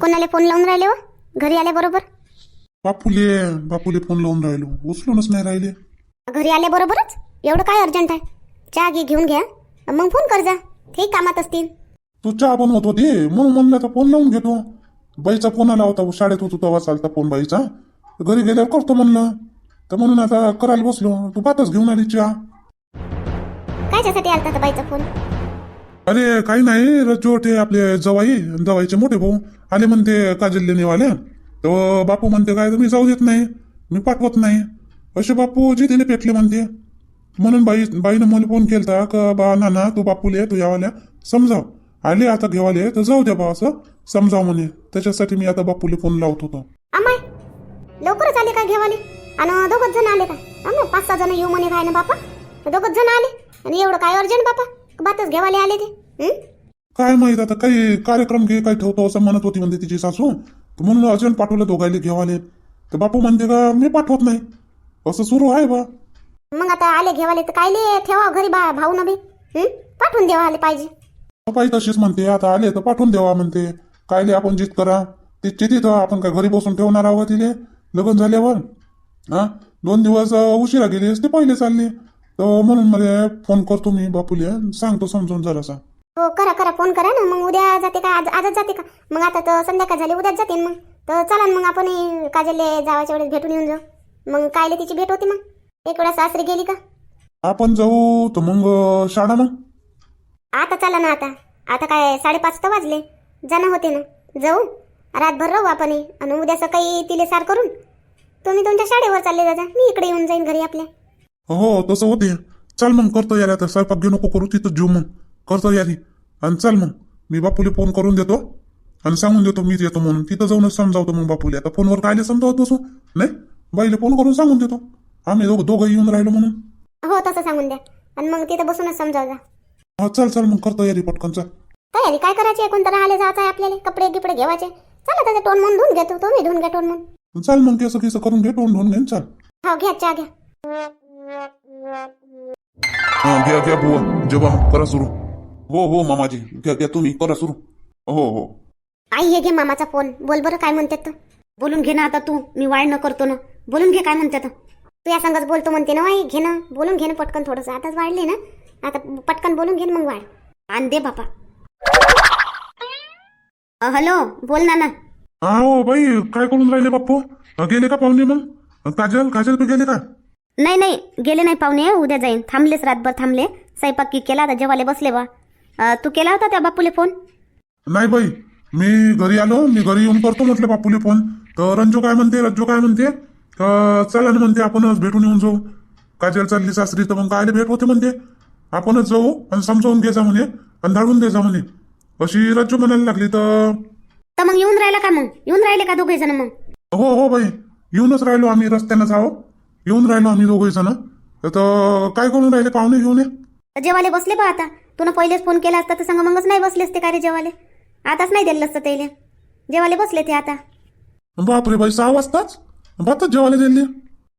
कोणाला फोन लावून राहिले हो? घरी आल्याबरोबर बापूले बापूले फोन लावून राहिलो. उचलूनच नाही राहिले. घरी आल्याबरोबरच एवढं काय अर्जंट आहे? चहा घे घेऊन घ्या. मग फोन कर जा. ते कामात असतील. तू चहा बनवत होती? म्हणून म्हणलं आता फोन लावून घेतो. बाईचा फोन आला होता. शाळेत होतो तेव्हा चालता फोन बाईचा. घरी गेल्यावर करतो म्हणलं. तर म्हणून आता करायला बसलो. तू बातच घेऊन आली चहा. कायच्यासाठी आलता तर बाईचा फोन? अरे काही नाही. रज्जो ते आपले जवाई जवाईचे मोठे भाऊ. आले म्हणते काजल नेवाले. तर बापू म्हणते काय तर मी जाऊ देत नाही. मी पाठवत नाही. असे बापू जिथे पेटले म्हणते. म्हणून बाई बाईनं मला फोन केलता का बा नाना तू बापूले तू यावाल्या. समजाव. आले आता घेवाले तर जाऊ द्या बा असं. समजाव म्हणे. त्याच्यासाठी मी आता बापूले फोन लावत होतो. अमाय लवकरच आले का घेवाले? आणि दोघच जण आले का? पाच सहा जण येऊ म्हणे काय ना बापा दोघच जण आले. आणि एवढं काय अर्जंट बापा? बातच घेवाले आले ते हं? काय माहीत आता काही कार्यक्रम घे काय ठेवतो असं म्हणत होती म्हणते तिची सासू. तर म्हणून अर्जंट पाठवलं दोघायले घेवाले. तर बापू म्हणते का मी पाठवत नाही. असं सुरू आहे बा. मग आता आले घेवाले तर कायले ठेवा घरी बा भाऊ हं? पाठवून देवा आले पाहिजे बाई तशीच म्हणते आता आले तर पाठवून द्यावा म्हणते. कायले आपण जित करा. तिथे तिथं आपण काय घरी बसून ठेवणार आहोत तिले? लग्न झाल्यावर? हा? दोन दिवस उशिरा गेली असते पहिले चालले. तर म्हणून मला फोन करतो मी बापूले. सांगतो समजून जरासा. हो करा करा फोन करा ना. मग उद्या जाते का? आज आजच जाते का? मग आता तर संध्याकाळ झाली उद्याच जाते ना मग. तर चला ना मग आपण काजलले जावाच्या वेळेस भेटून येऊन जाऊ. मग कायले तिची भेट होती मग? एक वेळा सासरी गेली का? आपण जाऊ तर मग शाळा मग? आता चला ना आता. आता काय साडेपाच तर वाजले. जाणं होते ना. जाऊ. रातभर राहू आपण. आणि उद्या सकाळी तिले सार करून. तुम्ही तुमच्या शाळेवर चालले जाता मी इकडे येऊन जाईन घरी आपल्या. हो तसं होते चल मग करतो यार आता. स्वयंपाक घेऊ नको करू. तिथं जेऊ मग. करतो यारी आणि चल मग. मी बापूले फोन करून देतो. आणि सांगून देतो मीच येतो म्हणून. तिथं जाऊनच समजावतो मग बापूले. आता फोनवर कायले समजावत बसू? नाही? बाईले फोन करून सांगून देतो. आम्ही दोघं दोघं येऊन राहिलो म्हणून. हो तसं सांगून द्या. आणि मग तिथं बसूनच समजाव जा. हा चल चल मग. करतो यारी पटकन. चल. तयारी काय करायची? आहे कोणतं राहिले जायचं आहे आपल्याला? कपडे गिपडे घेवायचे? चला त्याचं टोन म्हणून धुवून घेतो. तुम्ही धुवून घ्या टोन म्हणून चल मग केस केस करून घे टोन ढोन घेऊन चल. हो घ्या चहा घ्या. हा घ्या घ्या बुवा जेव्हा करा सुरू हो हो मामाजी घ्या घ्या तुम्ही करा सुरू हो हो। आई हे घे मामाचा फोन. बोल बरं काय म्हणते तर बोलून घे ना आता तू. मी वाढ न करतो ना. बोलून घे काय म्हणते तर तू या संगच बोलतो म्हणते ना आई. घे ना. बोलून घे ना पटकन थोडंसं. आताच वाढले ना. आता पटकन बोलून घे ना मग वाढ. आण दे बापा. अ, हॅलो बोल ना ना हा हो बाई काय करून राहिले बाप्पू? गेले का पाहुणे मग? काजल काजल बी गेले का? नाही नाही गेले नाही पाहुणे उद्या जाईन. थांबलेच रातभर थांबले. स्वयंपाक की केला आता जेवाले बसले बा. अ, तू केला होता त्या बापूले फोन? नाही बाई मी घरी आलो मी घरी येऊन करतो म्हटलं बापूले फोन. तर रंजू काय म्हणते रज्जू काय म्हणते? तर चला ना म्हणते आपणच भेटून येऊन जाऊ. काजल चालली सासरी तर मग कायले भेट होते म्हणते. आपणच जाऊ आणि समजावून घे जा म्हणे आणि धाडून दे जा म्हणे. अशी रज्जू म्हणायला लागली तर तर मग येऊन राहिला का मग? येऊन राहिले का दोघे जण मग? हो हो बाई येऊनच राहिलो आम्ही रस्त्यानं जाओ येऊन राहिलो आम्ही दोघे जण. तर काय करून राहिले पाहुणे घेऊन ये. जेवाले बसले बा आता. तुला पहिलेच फोन केला असता तर संग मगच नाही बसले असते का रे जेवाले आताच नाही दिलं असतं त्याला. जेवाले बसले ते आता. बापरे बाई सहा वाजताच? भातच जेवायला दिले.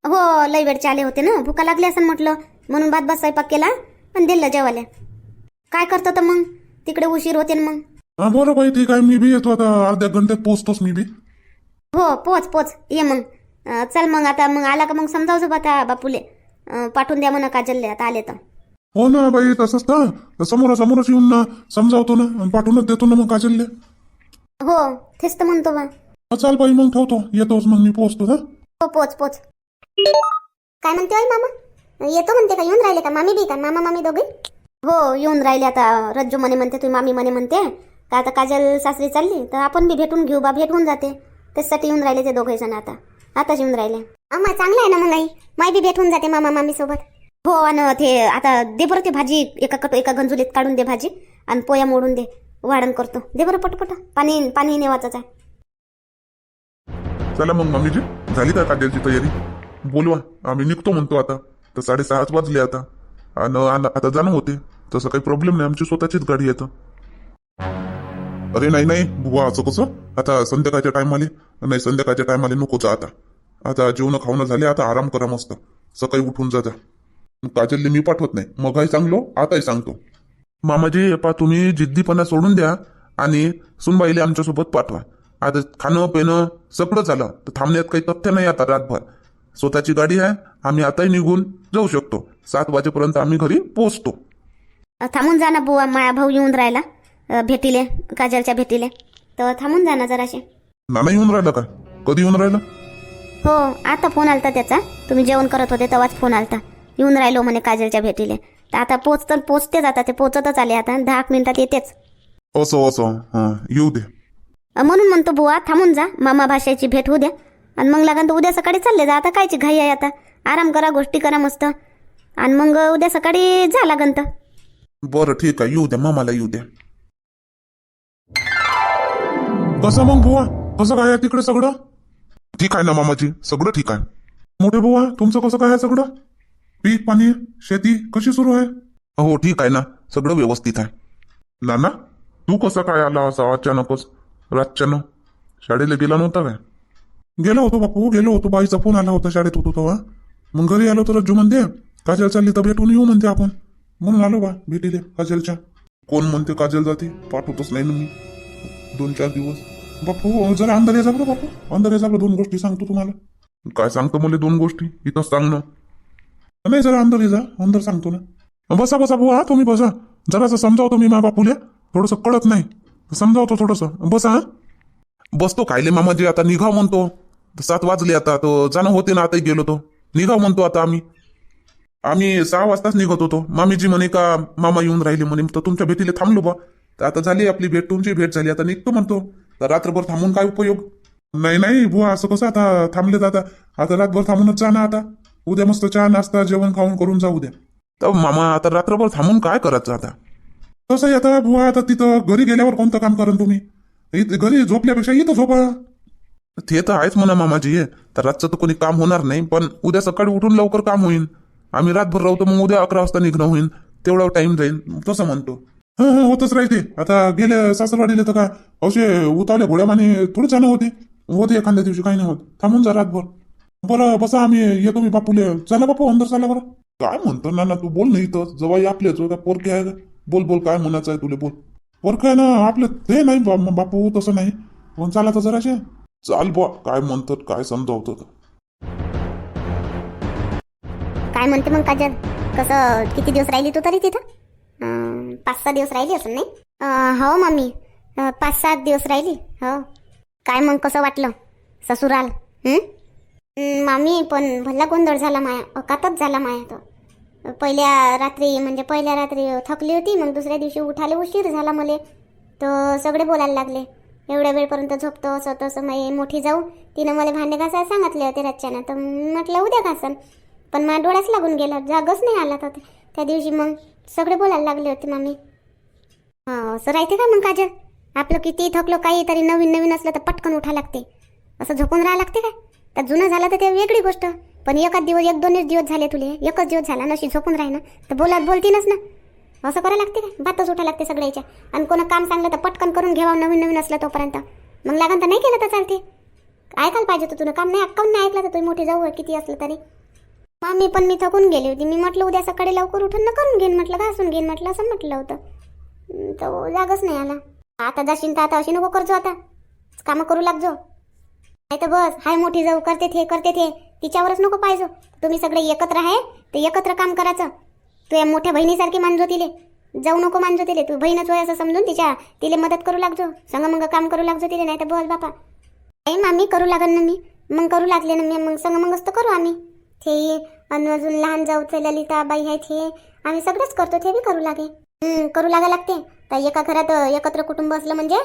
हो लई वेळचे आले होते ना. भुका लागली असं म्हटलं. म्हणून भात भात स्वयंपाक केला पण दिलं जेवाले काय करतो तर मग? तिकडे उशीर होते ना मग. हा बरं बाई ठीक आहे. मी बी येतो आता. अर्ध्या घंट्यात पोहोचतोच मी बी. हो पोच पोच. ये मग. चल मग आता मग आला का मग समजावજો बा त्या बापूले. पाठवून द्या म्हणा काजलले आता आले तर. हो ना बाई तसंच ना. समोरासमोरच येऊन ना समजावतो ना आणि पाठवूनच देतो ना मग काजलले. हो तेच तर म्हणतो बा. हा, चाल बाई मग ठेवतो. येतोच मग मी पोहोचतो हा? हो पोच पोच. काय म्हणते होय मामा? येतो म्हणते का? येऊन राहिले का? मामी बी का? मामा मामी दोघे? हो येऊन राहिले आता. रज्जू म्हणे म्हणते तुम्ही मामी म्हणे म्हणते. का आता काजल सासरी चालली? तर आपण बी भेटून घेऊ बा भेटून जाते. त्यासाठी येऊन राहिले ते दोघे जण आता. आताच येऊन राहिले. आम्हा चांगलं आहे ना मग आई माय बी भेटून जाते मामा मामी सोबत. हो आणि ते आता दे बरं ते भाजी. एका कट एका गंजुलीत काढून दे भाजी आणि पोया मोडून दे. वाढण करतो. दे बरं पटपट. पाणी पाणी नेवाचंच आहे. चला मग मम्मीजी झाली का काजलची तयारी? बोलवा. आम्ही निघतो म्हणतो आता. तर साडेसहाच वाजले आता. आणि आता जाणं होते. तसं काही प्रॉब्लेम नाही. आमची स्वतःचीच गाडी येतं अरे नाही नाही बुवा असं कसं? आता संध्याकाळच्या टायमाले नाही संध्याकाळच्या टायमाले नकोच आता. आता जेवण खावणं झाले आता आराम करा मस्त. सकाळी उठून जा जा. काजलले मी पाठवत नाही. मगही सांगलो आताही सांगतो. मामाजी पा तुम्ही जिद्दीपणा सोडून द्या आणि सुनबाईले आमच्यासोबत पाठवा. आता खाणं पिणं सगळं झालं. तर थांबण्यात काही तथ्य नाही आता रातभर. स्वतःची गाडी आहे आम्ही आताही निघून जाऊ शकतो. सात वाजेपर्यंत आम्ही घरी पोहोचतो. थांबून जा ना बुवा माया भाऊ येऊन राहिला. भेटीले काजलच्या भेटीले. तर थांबून जा ना जराशे. नाना येऊन राहिलं काय कधी येऊन राहिलं? हो आता फोन आलता त्याचा. तुम्ही जेवण करत होते तेव्हाच फोन आलता. येऊन राहिलो म्हणे काजलच्या भेटीले. तर आता पोचत पोचतेच आता ते पोचतच आले आता. दहा मिनिटात येतेच. असं असं. हं येऊ दे. अ, म्हणून म्हणतो बुवा थांबून जा. मामा भाषेची भेट होऊ द्या. आणि मग लागन तर उद्या सकाळी चालले जा. आता कायची घाई आहे आता. आराम करा गोष्टी करा मस्त. आणि मग उद्या सकाळी जा लागन तर. बरं ठीक आहे. येऊ द्या. मामाला येऊ द्या. कसं मग बुवा? कसं काय आहे तिकडे सगळं? ठीक आहे ना मामाजी सगळं ठीक आहे. मोठे बुवा तुमचं कसं काय आहे सगळं? पीक पाणी शेती कशी सुरू आहे? हो ठीक आहे ना. सगळं व्यवस्थित आहे. नाना तू कसं काय आला असा अचानकच? रातच्यानं. शाळेला गेला नव्हता काय? गेलो होतो बापू गेलो होतो. बाईचा फोन आला होता शाळेत होतो तेव्हा. मग घरी आलो तर रज्जू म्हणते काजल चालली तर भेटून येऊ म्हणते आपण. म्हणून आलो बा भेटीले काजलच्या. कोण म्हणते काजल जाते पाठवतच नाही ना मी. दोन चार दिवस. बापू जरा अंदर ये जा बरं बापू. अंदर ये जा बरं दोन गोष्टी सांगतो तुम्हाला. काय सांगतो मला दोन गोष्टी? इथं सांग ना. नाही जरा अंदर जा अंदर सांगतो ना. बसा बसा बुवा तुम्ही बसा. जरासं समजावतो मी मा बापूले. थोडंसं कळत नाही. समजावतो थोडंसं. बसा हं? बसतो खायले मामाजी आता निघाव म्हणतो. सात वाजले आता तो जाणं होते ना आताही गेलो तो. निघाव म्हणतो आता आम्ही. आम्ही सहा वाजताच निघत होतो. मामीजी म्हणे का मामा येऊन राहिले म्हणे. तर तुमच्या भेटीला थांबलो बा तर आता झाली आपली भेट तुमची भेट झाली. आता निघतो म्हणतो. तर रात्रभर थांबून काय उपयोग? नाही नाही बुवा असं कसं आता थांबलेत आता आता रातभर थांबूनच जा ना आता. उद्या मस्त चहा नाश्ता जेवण खाऊन करून जाऊ द्या तर मामा आता रात्रभर थांबून काय करायचं आता? तसंही आता बुवा आता तिथं घरी गेल्यावर कोणतं काम करा तुम्ही? इथं घरी झोपल्यापेक्षा इथं झोपा. ते तर आहेच म्हणा मामाजी. तर रातचं तर कोणी काम होणार नाही पण उद्या सकाळी उठून लवकर काम होईल आम्ही रातभर राहू तर मग उद्या अकरा वाजता निघणं होईल तेवढा टाइम जाईल तसं म्हणतो. हं होतच राहते. आता गेल्या सासरवाडीला तर काय असे उतावल्या घोड्यामाने थोडं जाणं होते. होते एखाद्या दिवशी काही नाही होत. थांबून जा रातभर. बरं बसा आम्ही येतो मी बापूले. चला बापू अंदर चला बरं. काय म्हणतो ना ना तू बोल नाही इथं. जवळ आपले का पोरके आहे का? बोल बोल काय म्हणायचं आहे तुला बोल. पोरके आहे ना आपलं ते नाही बापू तसं नाही. पण चाला तर जराशे. चाल बुवा काय म्हणतात काय समजावतात काय म्हणते मग काजल? कसं किती दिवस राहिली तू तरी तिथं? पाच सहा दिवस राहिली असेल नाही? हो मम्मी. पाच सात दिवस राहिली. हो. काय मग कसं वाटलं? ससुराल मामी पण भल्ला गोंधळ झाला माया. अकातच झाला माया तो. पहिल्या रात्री म्हणजे पहिल्या रात्री थकली होती मग दुसऱ्या दिवशी उठाले उशीर झाला मले. तर सगळे बोलायला लागले. एवढ्या वेळपर्यंत झोपतो असं तसं मग मोठी जाऊ तिनं मला भांडे घासायला सांगितले होते रातच्यानं. तर म्हटलं उद्या घासन. पण माझ्या डोळ्याच लागून गेला. जागच नाही आला तर त्या दिवशी मग सगळे बोलायला लागले होते मामी. हा असं राहते का मग काजल? आपलं किती थकलो काही तरी नवीन नवीन असलं तर पटकन उठा लागते. असं झोपून राहा लागते का? तर जुनं झालं तर ते वेगळी गोष्ट. पण एकाच दिवस एक दोनच दिवस झाले तुले. एकच दिवस झाला नशी झोपून राही ना तर बोलात बोलतीनच ना. असं करायला लागते का? बातच उठा लागते सगळ्याच्या आणि कोणा काम सांगलं तर पटकन करून घ्यावा नवीन नवीन असलं तोपर्यंत. मग लागन तर नाही केलं तर चालते. ऐकायला पाहिजे तर तुला. काम नाही अक्काऊन नाही ऐकलं तर तुम्ही मोठी जाऊ आहे किती असलं तरी. मामी पण मी थकून गेली होती. मी म्हटलं उद्या सकाळी लवकर उठून ना करून घेईन म्हटलं घासून घेईन म्हटलं असं म्हटलं होतं. तो तर जागच नाही आला. आता जाशील तर आता अशी नको करजो आता. कामं करू लागजो. नाही तर बस. हाय मोठी जाऊ करते थे करते थे. तिच्यावरच नको पाहिजो. तुम्ही सगळे एकत्र आहे ते एकत्र काम करायचं. तू या मोठ्या बहिणीसारखी मानजो तिले. जाऊ नको मानजो तिले. तू बहीणच होय असं समजून तिच्या तिले मदत करू लागजो. संग मग काम करू लागजो तिले. नाही तर बस बापा. नाही मामी करू लागन ना मी. मग करू लागले ना मी. मग संग मगच तर करू आम्ही. थे आणि अजून लहान जाऊ ते ललिता बाई आहेत आम्ही सगळंच करतो ते बी करू लागे. करू लागा लागते. तर एका घरात एकत्र कुटुंब असलं म्हणजे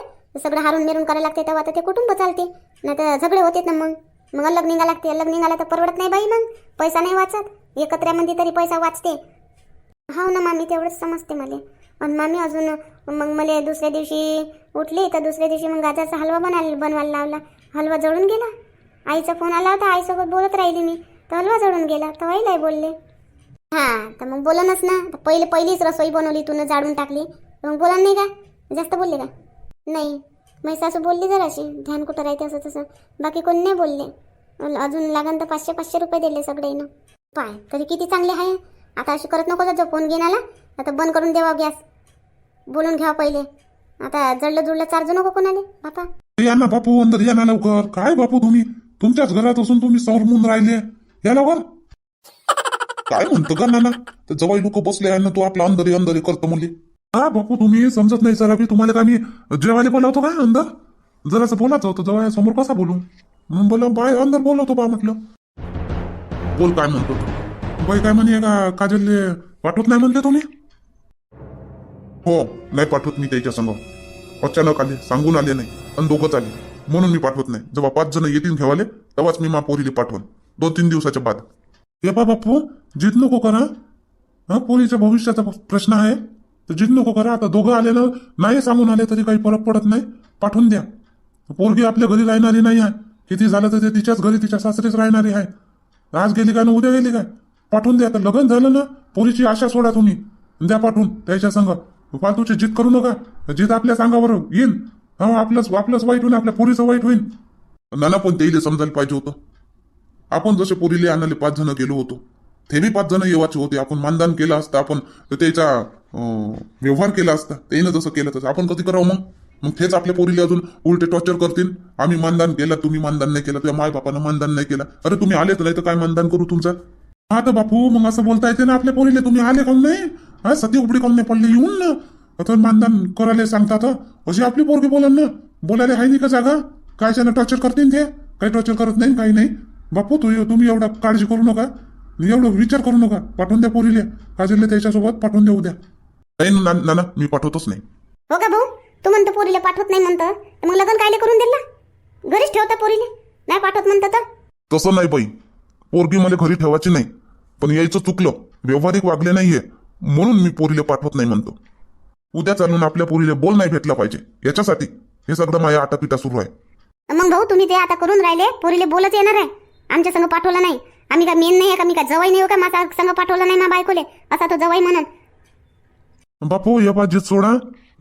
सगळं हारून मिरून करायला लागते तेव्हा तर ते कुटुंब चालते. नाही तर झगडे होते ना मग. मग अलग निघा लागते अलग निघाला तर परवडत नाही बाई मग. पैसा नाही वाचत. एकत्र्यामध्ये तरी पैसा वाचते. हो ना मामी तेवढंच समजते मला. आणि मामी अजून मग मला दुसऱ्या दिवशी उठली तर दुसऱ्या दिवशी मग गाजरचा हलवा बनवायला बनवायला लावला. हलवा जळून गेला. आईचा फोन आला होता आईसोबत बोलत राहिली मी. तर हलवा जळून गेला तर आईलाही बोलले. हां तर मग बोलनच ना. तर पहिले पहिलीच रसोई बनवली तूनं जाळून टाकली. तर मग बोला नाही का? जास्त बोलले का? नाही. माझी सासू बोलली जराशी ध्यान कुठं राहते असं तसं. बाकी कोणी नाही बोलले. अजून लागन तर पाचशे पाचशे रुपये दिले सगळेनं पाय तरी किती चांगले आहे. आता अशी करत नको जो फोन घेऊन आला आता बंद करून द्यावा गॅस. बोलून घ्या पहिले. आता जडलं जुडलं चार्ज नको कोणाले बापा. या ना बापू अंदर या ना लवकर. काय बापू तुम्ही? तुमच्याच घरात असून तुम्ही सौरमून राहिले. या लवकर काय म्हणतो का नाना तर जवळ लोक बसले आहे ना तू आपला अंदर अंदर करतो मुली हा बापू तुम्ही समजत नाही सर अभि तुम्हाला का मी जेवायला बोलावतो काय अंदर जरासं बोलायचं होतं जवळ समोर कसा बोलू म्हणून बोला बाय अंदर बोलवतो बा म्हटलं बोल काय म्हणतो तू बाई काय म्हणे का काजल पाठवत नाही म्हणले तुम्ही हो नाही पाठवत मी त्याच्या संग अचानक आले सांगून आले नाही आणि दोघंच आले म्हणून मी पाठवत नाही जेव्हा पाच जण येतील घेवाले तेव्हाच मी मा पोरीले पाठवून दोन तीन दिवसाच्या बाद. हे बा बापू जित नको करा. हा पोरीच्या भविष्याचा प्रश्न आहे. तर जित नको करा. आता दोघं आलेलं नाही सांगून आले तरी काही फरक पडत नाही. पाठवून द्या. पोरगी आपल्या घरी राहणारी नाही आहे. किती झालं तर ते तिच्याच घरी तिच्या सासरीच राहणारी आहे. आज गेली काय ना उद्या गेली काय? पाठवून द्या. तर लग्न झालं ना पोरीची आशा सोडा तुम्ही. द्या पाठवून त्याच्या संघ फालतूची जित करू नका. जित आपल्या सांगावर येईल हा आपलंच आपलंच वाईट होईल आपल्या पोरीचं वाईट होईल नाना पण तेले समजायला पाहिजे होतं. आपण जसे पोरीले आणाले पाच जण गेलो होतो ते बी पाच जण येवाचे होते. आपण मानदान केलं असतं आपण त्याचा व्यवहार केला असता त्यानं जसं केलं तसं. आपण कधी करावं मग? मग तेच आपल्या पोरीले अजून उलटे टॉर्चर करतील. आम्ही मानदान केलं तुम्ही मानदान नाही केलं तुझ्या मायबापानं मानदान नाही केलं. अरे तुम्ही आलेच नाही तर काय मानदान करू तुमचं? हा तर बापू मग असं बोलता येते ना आपल्या पोरीले. तुम्ही आले काऊन नाही? हा सध्या उपडी काऊन नाही पडले? येऊन ना. आता मानदान करायला सांगतात अशी आपली पोरगी बोलन ना. बोलायला आहे नाही का जागा? कायच्यानं टॉर्चर करतील ते? काही टॉर्चर करत नाही काही नाही. बापू तू तुम्ही एवढा काळजी करू नका. एवढं विचार करू नका. पाठवून द्या पोरीले. काजलले त्याच्यासोबत पाठवून देऊ द्या. नाही ना नाना मी पाठवतोच नाही. हो का भाऊ? तू म्हणतो पोरीला पाठवत नाही म्हणतं. तर मग लग्न कायले करून दिलं? घरीच ठेवता पोरीले? नाही पाठवत म्हणतं तर? तसं नाही बाई. पोरगी मला घरी ठेवायची नाही. पण यायचं चुकलं. व्यवहारिक वागले नाहीये. म्हणून मी पोरीला पाठवत नाही म्हणतो. उद्या चालून आपल्या पोरीला बोल नाही भेटला पाहिजे. याच्यासाठी हे सगळं माझ्या आटापिटा सुरू आहे. मग भाऊ तुम्ही ते आता करून राहिले. पोरीले बोलच येणार आहे. आमच्या संग पाठवलं नाही. आम्ही का मेन नाही आहे का? मी का जवाई नाही हो का? माझा संग पाठवलं नाही ना बायकोले? असा तो जवाई म्हणत बापू या पाहिजे सोडा.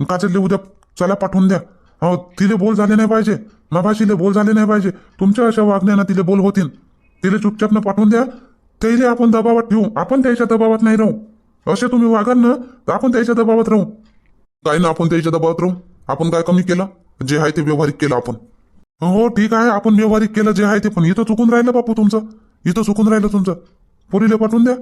काचेतले उद्या चला पाठवून द्या. हो तिले बोल झाले नाही पाहिजे. माभाशीले बोल झाले नाही पाहिजे. तुमच्या अशा वागण्यानं तिले बोल होतील तिले चुपचाप पाठवून द्या. त्याला आपण दबावात ठेवू. आपण त्याच्या दबावात नाही राहू. असे तुम्ही वागाल ना तर आपण त्याच्या दबावात राहू. काय ना आपण त्याच्या दबावात राहू. आपण काय कमी केलं? जे आहे ते व्यवहारिक केलं आपण. हो ठीक आहे आपण व्यवहारिक केलं जे आहे ते पण. इथं चुकून राहिलं बापू तुमचं. इथं चुकून राहिलं तुमचं. पोरीला पाठवून द्या.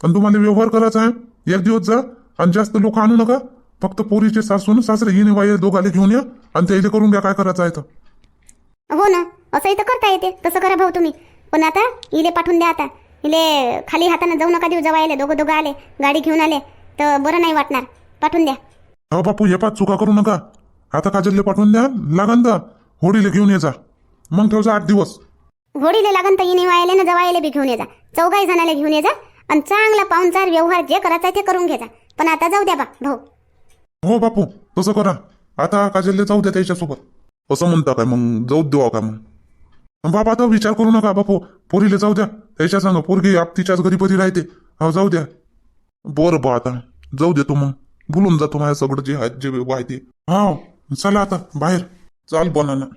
आणि तुम्हाला व्यवहार करायचा आहे. एक दिवस जा आणि जास्त लोक आणू नका. फक्त पोरीचे सासून सासरे हिने वाय दोघाले घेऊन या आणि त्याला करून घ्या काय करायचं आहे तर हो ना असंही तर करता येते. तसं करा भाऊ तुम्ही. पण आता इले पाठवून द्या आता. इले खाली हाताने जाऊ नका देऊ जवळ आले दोघं दोघं आले गाडी घेऊन आले. तर बरं नाही वाटणार. पाठवून द्या. हो बापू हे पाच चुका करू नका. आता काजलले पाठवून द्या. लागन तर होडीले घेऊन ये जा. मग ठेवजा आठ दिवस. घोडीले लागन तर इने वायले ना जवायले बी घेऊन ये जा. चौघाही जणाले घेऊन ये जा आणि चांगला पाहुणचार व्यवहार जे करायचा ते करून घे जा. पण आता जाऊ द्या बा भाऊ. हो बापू तसं करा. आता काजलले जाऊ द्या त्याच्यासोबत. असं म्हणता काय मग? जाऊ देवा का मग. बाबा आता विचार करू नका बापू. पोरीले जाऊ द्या. त्याच्या सांगा पोरगी आप तिच्याच घरी पती राहते. हो जाऊ द्या. बरं बा आता. जाऊ देतो मग. भुलून जातो माझ्या सगळं जे आहे जे आहे ते. हा चला आता बाहेर. زعل ولا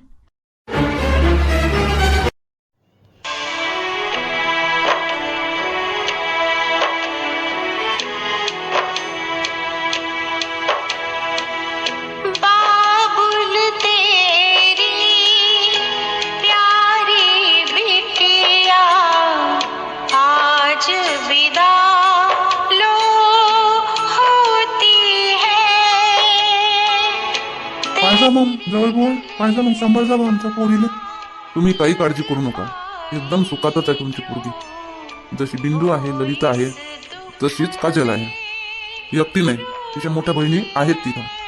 मग जवळ बोल पाहिजा मग सांभाळ जा आमच्या पोरीला. तुम्ही काही काळजी करू नका. एकदम सुखातच आहे तुमची पोरगी. जशी बिंदू आहे ललिता आहे तशीच काजल आहे. व्यक्ती नाही तिच्या मोठ्या बहिणी आहेत तिथं.